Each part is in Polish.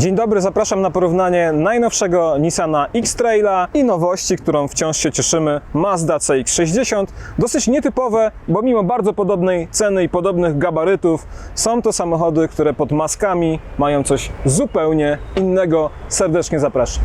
Dzień dobry, zapraszam na porównanie najnowszego Nissana X-Traila i nowości, którą wciąż się cieszymy, Mazda CX-60. Dosyć nietypowe, bo mimo bardzo podobnej ceny i podobnych gabarytów, są to samochody, które pod maskami mają coś zupełnie innego. Serdecznie zapraszam.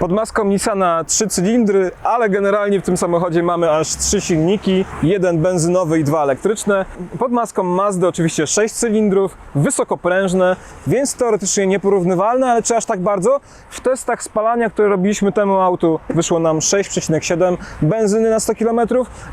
Pod maską Nissana trzy cylindry, ale generalnie w tym samochodzie mamy aż trzy silniki, jeden benzynowy i dwa elektryczne. Pod maską Mazdy oczywiście sześć cylindrów, wysokoprężne, więc teoretycznie nieporównywalne, ale czy aż tak bardzo? W testach spalania, które robiliśmy temu autu, wyszło nam 6,7 benzyny na 100 km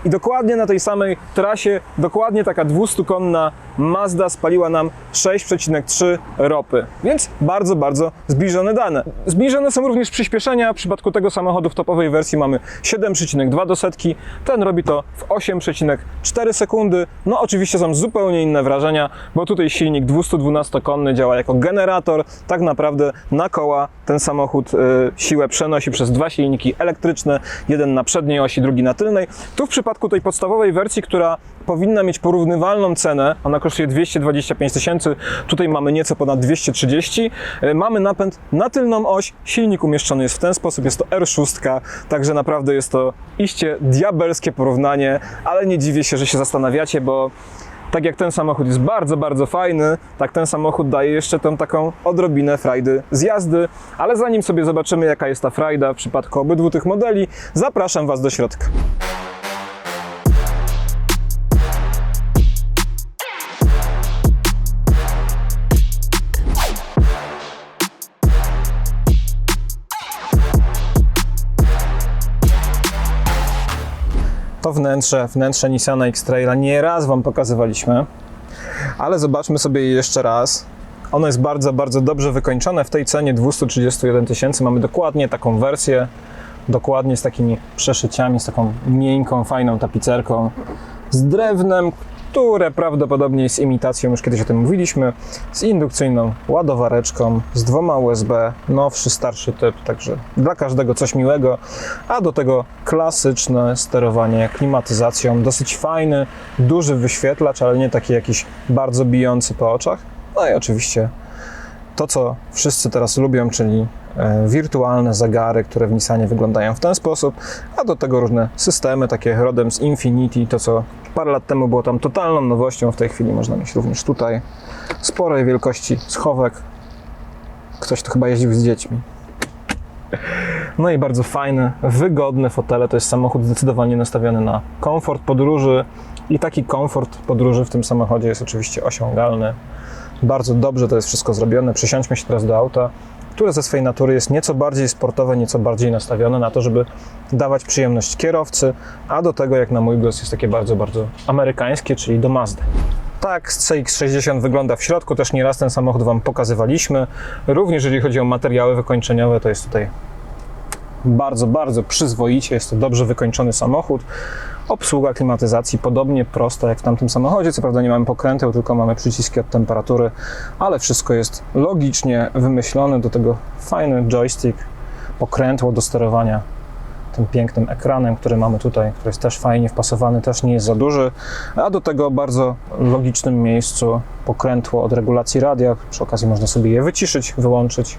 i dokładnie na tej samej trasie, dokładnie taka 200-konna Mazda spaliła nam 6,3 ropy. Więc bardzo, bardzo zbliżone dane. Zbliżone są również przyspieszenia. W przypadku tego samochodu w topowej wersji mamy 7,2 do setki. Ten robi to w 8,4 sekundy. No oczywiście są zupełnie inne wrażenia, bo tutaj silnik 212-konny działa jako generator. Tak naprawdę na koła ten samochód y, siłę przenosi przez dwa silniki elektryczne, jeden na przedniej osi, drugi na tylnej. Tu w przypadku tej podstawowej wersji, która powinna mieć porównywalną cenę, ona kosztuje 225 tysięcy, tutaj mamy nieco ponad 230. Y, Mamy napęd na tylną oś, silnik umieszczony jest w ten sposób, jest to R6, także naprawdę jest to iście diabelskie porównanie, ale nie dziwię się, że się zastanawiacie, bo tak jak ten samochód jest bardzo, bardzo fajny, tak ten samochód daje jeszcze tą taką odrobinę frajdy z jazdy, ale zanim sobie zobaczymy jaka jest ta frajda w przypadku obydwu tych modeli, zapraszam Was do środka. Wnętrze, wnętrze Nissana X-Traila nie raz Wam pokazywaliśmy, ale zobaczmy sobie je jeszcze raz. Ono jest bardzo, bardzo dobrze wykończone. W tej cenie 231 tysięcy mamy dokładnie taką wersję, dokładnie z takimi przeszyciami, z taką miękką, fajną tapicerką, z drewnem, które prawdopodobnie jest imitacją, już kiedyś o tym mówiliśmy, z indukcyjną ładowareczką, z dwoma USB, nowszy, starszy typ, także dla każdego coś miłego, a do tego klasyczne sterowanie klimatyzacją, dosyć fajny, duży wyświetlacz, ale nie taki jakiś bardzo bijący po oczach. No i oczywiście to, co wszyscy teraz lubią, czyli e, wirtualne zegary, które w Nissanie wyglądają w ten sposób, a do tego różne systemy, takie rodem z Infinity, to co parę lat temu było tam totalną nowością, w tej chwili można mieć również tutaj sporej wielkości schowek. Ktoś tu chyba jeździł z dziećmi. No i bardzo fajne, wygodne fotele. To jest samochód zdecydowanie nastawiony na komfort podróży i taki komfort podróży w tym samochodzie jest oczywiście osiągalny. Bardzo dobrze to jest wszystko zrobione. Przesiądźmy się teraz do auta, które ze swojej natury jest nieco bardziej sportowe, nieco bardziej nastawione na to, żeby dawać przyjemność kierowcy, a do tego, jak na mój głos, jest takie bardzo, bardzo amerykańskie, czyli do Mazdy. Tak, CX-60 wygląda w środku, też nieraz ten samochód Wam pokazywaliśmy. Również jeżeli chodzi o materiały wykończeniowe, to jest tutaj bardzo, bardzo przyzwoicie. Jest to dobrze wykończony samochód. Obsługa klimatyzacji podobnie prosta jak w tamtym samochodzie. Co prawda nie mamy pokręteł, tylko mamy przyciski od temperatury, ale wszystko jest logicznie wymyślone. Do tego fajny joystick, pokrętło do sterowania tym pięknym ekranem, który mamy tutaj, który jest też fajnie wpasowany, też nie jest za duży, a do tego bardzo logicznym miejscu pokrętło od regulacji radia. Przy okazji można sobie je wyciszyć, wyłączyć.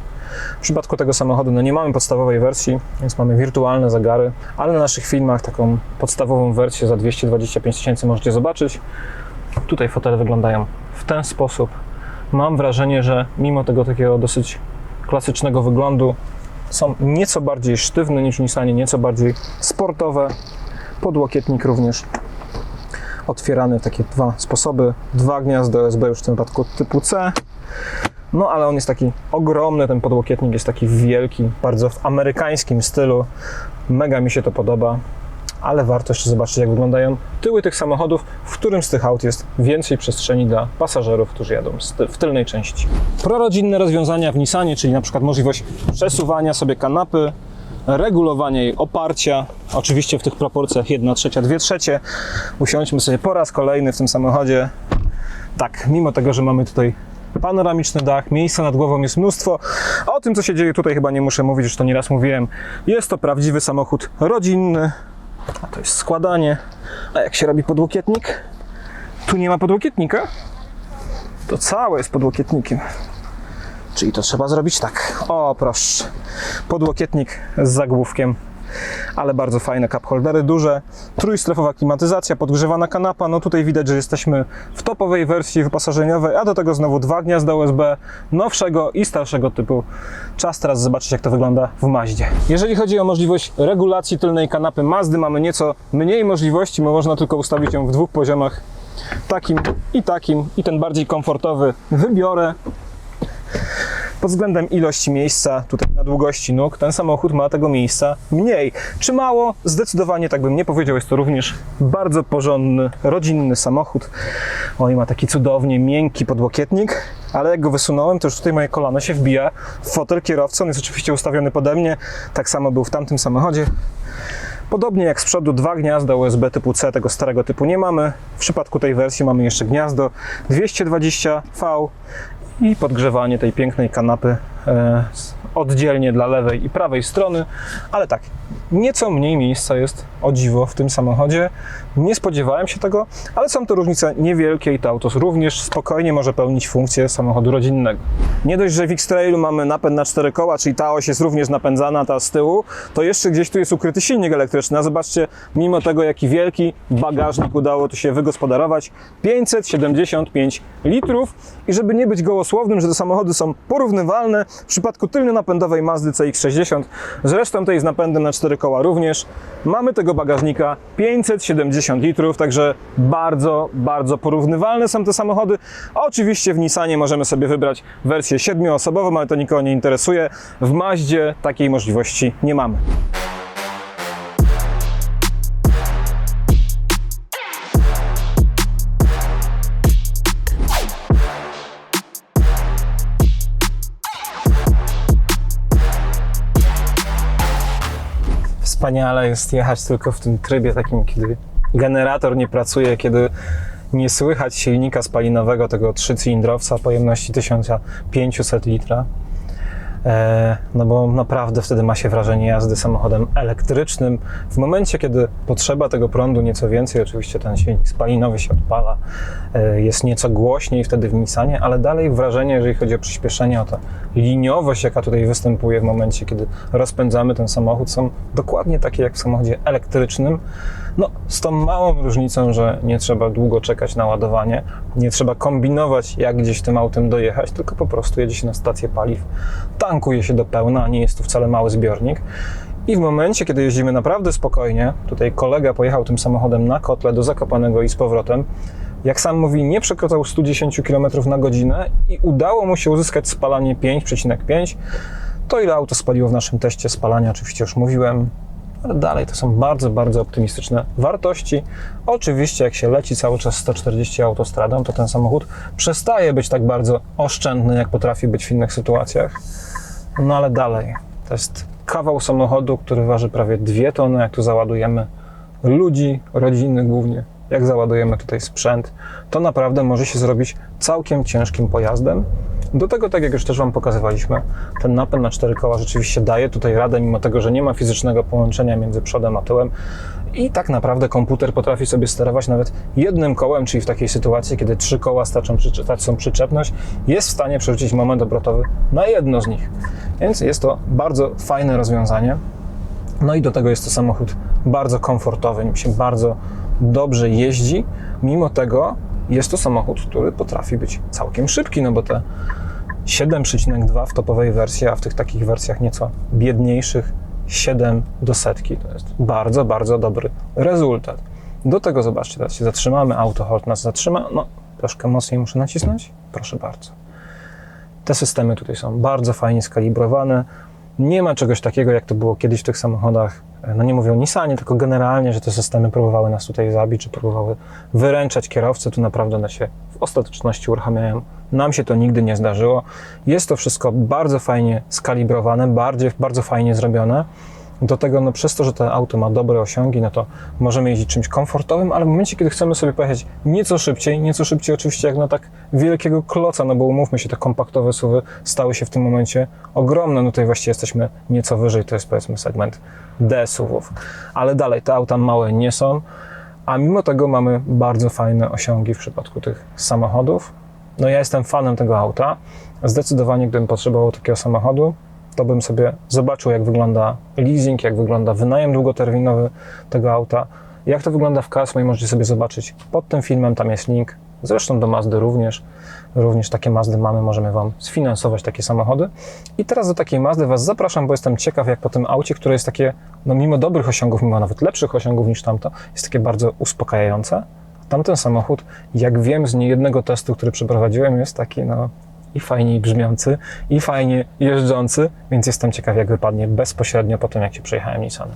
W przypadku tego samochodu no nie mamy podstawowej wersji, więc mamy wirtualne zegary, ale na naszych filmach taką podstawową wersję za 225 tysięcy możecie zobaczyć. Tutaj fotele wyglądają w ten sposób. Mam wrażenie, że mimo tego takiego dosyć klasycznego wyglądu, są nieco bardziej sztywne niż Nissanie, nieco bardziej sportowe. Podłokietnik również otwierany w takie dwa sposoby. Dwa gniazda USB już w tym wypadku typu C. No ale on jest taki ogromny, ten podłokietnik jest taki wielki, bardzo w amerykańskim stylu. Mega mi się to podoba, ale warto jeszcze zobaczyć, jak wyglądają tyły tych samochodów, w którym z tych aut jest więcej przestrzeni dla pasażerów, którzy jadą w tylnej części. Prorodzinne rozwiązania w Nissanie, czyli na przykład możliwość przesuwania sobie kanapy, regulowania jej oparcia, oczywiście w tych proporcjach 1 trzecia, 2 trzecie. Usiądźmy sobie po raz kolejny w tym samochodzie. Tak, mimo tego, że mamy tutaj panoramiczny dach, miejsca nad głową jest mnóstwo. O tym, co się dzieje tutaj, chyba nie muszę mówić, już to nieraz mówiłem. Jest to prawdziwy samochód rodzinny. A to jest składanie. A jak się robi podłokietnik? Tu nie ma podłokietnika? To całe jest podłokietnikiem. Czyli to trzeba zrobić tak. O, proszę. Podłokietnik z zagłówkiem. Ale bardzo fajne cup holdery, duże, trójstrefowa klimatyzacja, podgrzewana kanapa. No tutaj widać, że jesteśmy w topowej wersji wyposażeniowej, a do tego znowu dwa gniazda USB nowszego i starszego typu. Czas teraz zobaczyć, jak to wygląda w Maździe. Jeżeli chodzi o możliwość regulacji tylnej kanapy Mazdy, mamy nieco mniej możliwości, bo można tylko ustawić ją w dwóch poziomach takim i takim i ten bardziej komfortowy wybiorę. Pod względem ilości miejsca, tutaj na długości nóg, ten samochód ma tego miejsca mniej. Czy mało? Zdecydowanie tak bym nie powiedział. Jest to również bardzo porządny, rodzinny samochód. Oj, ma taki cudownie miękki podłokietnik, ale jak go wysunąłem, to już tutaj moje kolano się wbija w fotel kierowcy. On jest oczywiście ustawiony pode mnie. Tak samo był w tamtym samochodzie. Podobnie jak z przodu dwa gniazda USB typu C, tego starego typu nie mamy. W przypadku tej wersji mamy jeszcze gniazdo 220V i podgrzewanie tej pięknej kanapy e, oddzielnie dla lewej i prawej strony, ale tak, nieco mniej miejsca jest o dziwo w tym samochodzie. Nie spodziewałem się tego, ale są to różnice niewielkie i to auto również spokojnie może pełnić funkcję samochodu rodzinnego. Nie dość, że w X-Trailu mamy napęd na cztery koła, czyli ta oś jest również napędzana, ta z tyłu, to jeszcze gdzieś tu jest ukryty silnik elektryczny. A zobaczcie, mimo tego jaki wielki bagażnik udało tu się wygospodarować, 575 litrów i żeby nie być gołosłownym, że te samochody są porównywalne, w przypadku tylnionapędowej Mazdy CX-60, zresztą tej z napędem na cztery koła również, mamy tego bagażnika 570 litrów, także bardzo, bardzo porównywalne są te samochody. Oczywiście w Nissanie możemy sobie wybrać wersję siedmioosobową, ale to nikogo nie interesuje. W Maździe takiej możliwości nie mamy. Wspaniale jest jechać tylko w tym trybie takim, kiedy generator nie pracuje, kiedy nie słychać silnika spalinowego, tego trzycylindrowca pojemności 1500 litra. E, no bo naprawdę wtedy ma się wrażenie jazdy samochodem elektrycznym. W momencie, kiedy potrzeba tego prądu nieco więcej, oczywiście ten silnik spalinowy się odpala, e, jest nieco głośniej wtedy w Nissanie, ale dalej wrażenie, jeżeli chodzi o przyspieszenie, o tę liniowość, jaka tutaj występuje w momencie, kiedy rozpędzamy ten samochód, są dokładnie takie jak w samochodzie elektrycznym. No, z tą małą różnicą, że nie trzeba długo czekać na ładowanie, nie trzeba kombinować, jak gdzieś tym autem dojechać, tylko po prostu jedzie się na stację paliw, tankuje się do pełna, nie jest to wcale mały zbiornik. I w momencie, kiedy jeździmy naprawdę spokojnie, tutaj kolega pojechał tym samochodem na kotle do Zakopanego i z powrotem, jak sam mówi, nie przekroczył 110 km na godzinę i udało mu się uzyskać spalanie 5,5. To ile auto spaliło w naszym teście spalania, oczywiście już mówiłem, ale dalej to są bardzo, bardzo optymistyczne wartości. Oczywiście, jak się leci cały czas 140 autostradą, to ten samochód przestaje być tak bardzo oszczędny, jak potrafi być w innych sytuacjach. No ale dalej, to jest kawał samochodu, który waży prawie 2 tony, jak tu załadujemy ludzi, rodziny głównie, jak załadujemy tutaj sprzęt, to naprawdę może się zrobić całkiem ciężkim pojazdem. Do tego, tak jak już też Wam pokazywaliśmy, ten napęd na cztery koła rzeczywiście daje tutaj radę, mimo tego, że nie ma fizycznego połączenia między przodem a tyłem. I tak naprawdę komputer potrafi sobie sterować nawet jednym kołem, czyli w takiej sytuacji, kiedy trzy koła tracą przyczepność, jest w stanie przerzucić moment obrotowy na jedno z nich. Więc jest to bardzo fajne rozwiązanie. No i do tego jest to samochód bardzo komfortowy, nim się bardzo dobrze jeździ. Mimo tego jest to samochód, który potrafi być całkiem szybki, no bo te 7,2 w topowej wersji, a w tych takich wersjach nieco biedniejszych 7 do setki. To jest bardzo, bardzo dobry rezultat. Do tego zobaczcie, teraz się zatrzymamy, auto hold nas zatrzyma. No, troszkę mocniej muszę nacisnąć. Proszę bardzo. Te systemy tutaj są bardzo fajnie skalibrowane. Nie ma czegoś takiego, jak to było kiedyś w tych samochodach. No nie mówię o Nissanie, tylko generalnie, że te systemy próbowały nas tutaj zabić, czy próbowały wyręczać kierowcę. Tu naprawdę one się w ostateczności uruchamiają. Nam się to nigdy nie zdarzyło. Jest to wszystko bardzo fajnie skalibrowane, bardziej, bardzo fajnie zrobione. Do tego, no przez to, że to auto ma dobre osiągi, no to możemy jeździć czymś komfortowym, ale w momencie, kiedy chcemy sobie pojechać nieco szybciej, nieco szybciej oczywiście jak na tak wielkiego kloca, no bo umówmy się, te kompaktowe suwy stały się w tym momencie ogromne. No tutaj właściwie jesteśmy nieco wyżej, to jest powiedzmy segment D suwów. Ale dalej, te auta małe nie są, a mimo tego mamy bardzo fajne osiągi w przypadku tych samochodów. No ja jestem fanem tego auta. Zdecydowanie, gdybym potrzebował takiego samochodu, to bym sobie zobaczył, jak wygląda leasing, jak wygląda wynajem długoterminowy tego auta. Jak to wygląda w Casmie, możecie sobie zobaczyć pod tym filmem, tam jest link. Zresztą do Mazdy również. Również takie Mazdy mamy, możemy Wam sfinansować takie samochody. I teraz do takiej Mazdy Was zapraszam, bo jestem ciekaw, jak po tym aucie, które jest takie, no mimo dobrych osiągów, mimo nawet lepszych osiągów niż tamto, jest takie bardzo uspokajające. Tamten samochód, jak wiem z niejednego testu, który przeprowadziłem, jest taki, no, i fajniej brzmiący, i fajnie jeżdżący, więc jestem ciekaw, jak wypadnie bezpośrednio po tym, jak się przejechałem Nissanem.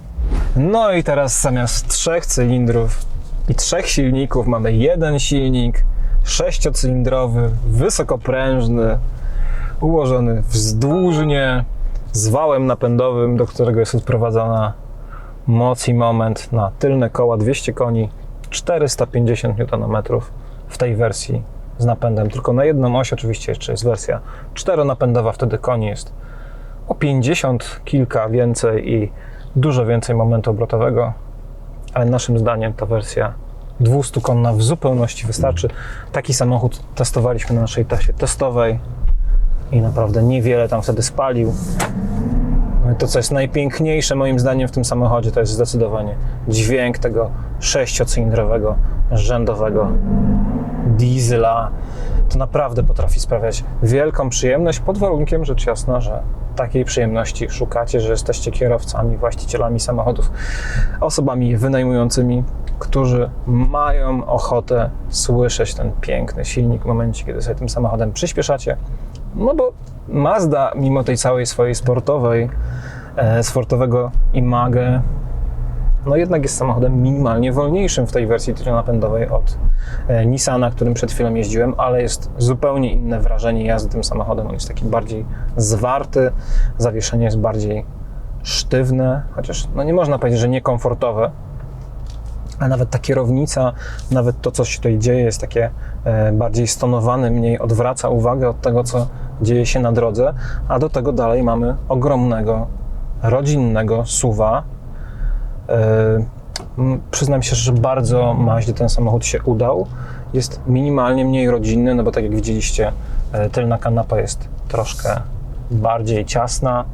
No i teraz zamiast trzech cylindrów i trzech silników mamy jeden silnik, sześciocylindrowy, wysokoprężny, ułożony wzdłużnie, z wałem napędowym, do którego jest odprowadzana moc i moment na tylne koła 200 koni, 450 Nm w tej wersji z napędem tylko na jedną oś. Oczywiście jeszcze jest wersja czteronapędowa, wtedy koni jest o 50 kilka więcej i dużo więcej momentu obrotowego, ale naszym zdaniem ta wersja 200-konna w zupełności wystarczy. Taki samochód testowaliśmy na naszej tasie testowej i naprawdę niewiele tam wtedy spalił. No i to, co jest najpiękniejsze moim zdaniem w tym samochodzie, to jest zdecydowanie dźwięk tego sześciocylindrowego, rzędowego diesla. To naprawdę potrafi sprawiać wielką przyjemność, pod warunkiem rzecz jasna, że takiej przyjemności szukacie, że jesteście kierowcami, właścicielami samochodów, osobami wynajmującymi, którzy mają ochotę słyszeć ten piękny silnik w momencie, kiedy sobie tym samochodem przyspieszacie. No bo Mazda, mimo tej całej swojej sportowej, e, sportowego imagę, no jednak jest samochodem minimalnie wolniejszym w tej wersji napędowej od Nissana, którym przed chwilą jeździłem, ale jest zupełnie inne wrażenie jazdy tym samochodem. On jest taki bardziej zwarty, zawieszenie jest bardziej sztywne, chociaż no nie można powiedzieć, że niekomfortowe, a nawet ta kierownica, nawet to, co się tutaj dzieje, jest takie e, bardziej stonowane, mniej odwraca uwagę od tego, co dzieje się na drodze, a do tego dalej mamy ogromnego, rodzinnego suwa. E, m, Przyznam się, że bardzo Maździe ten samochód się udał. Jest minimalnie mniej rodzinny, no bo tak jak widzieliście, e, tylna kanapa jest troszkę bardziej ciasna.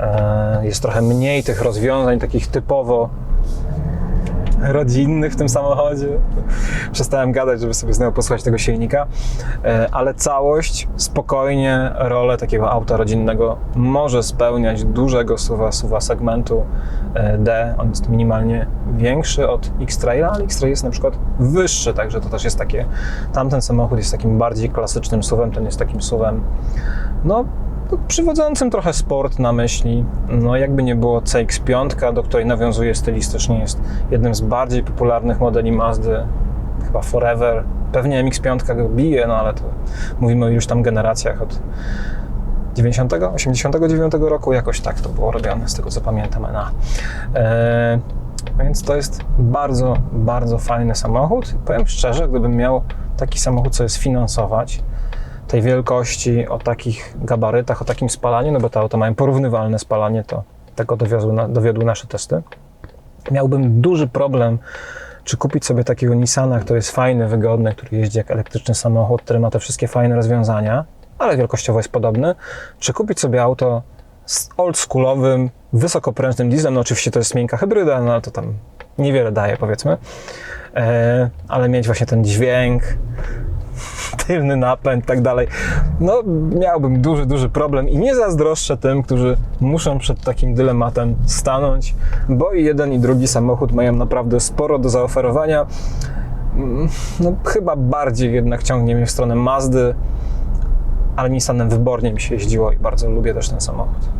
E, Jest trochę mniej tych rozwiązań takich typowo rodzinnych w tym samochodzie. Przestałem gadać, żeby sobie znowu posłuchać tego silnika, E, ale całość spokojnie rolę takiego auta rodzinnego może spełniać dużego suwa, suwa segmentu e, D. On jest minimalnie większy od X-Traila, ale X-Trail jest na przykład wyższy, także to też jest takie, tamten samochód jest takim bardziej klasycznym suwem, ten jest takim suwem, no przywodzącym trochę sport na myśli. No jakby nie było CX-5, do której nawiązuje stylistycznie, jest jednym z bardziej popularnych modeli Mazdy, chyba Forever. Pewnie MX-5 go bije, no ale to mówimy o tam generacjach od 90, 89 roku, jakoś tak to było robione, z tego co pamiętam. Na. E, więc to jest bardzo, bardzo fajny samochód. Powiem szczerze, gdybym miał taki samochód sobie sfinansować, tej wielkości, o takich gabarytach, o takim spalaniu, no bo te auta mają porównywalne spalanie, to tego dowiozły, na, dowiodły nasze testy. Miałbym duży problem, czy kupić sobie takiego Nissana, który jest fajny, wygodny, który jeździ jak elektryczny samochód, który ma te wszystkie fajne rozwiązania, ale wielkościowo jest podobny, czy kupić sobie auto z oldschoolowym, wysokoprężnym dieslem, no oczywiście to jest miękka hybryda, no ale to tam niewiele daje powiedzmy, e, ale mieć właśnie ten dźwięk, tylny napęd i tak dalej. No, miałbym duży, duży problem i nie zazdroszczę tym, którzy muszą przed takim dylematem stanąć, bo i jeden i drugi samochód mają naprawdę sporo do zaoferowania. Mm, No, chyba bardziej jednak ciągnie mnie w stronę Mazdy, ale Nissanem wybornie mi się jeździło i bardzo lubię też ten samochód.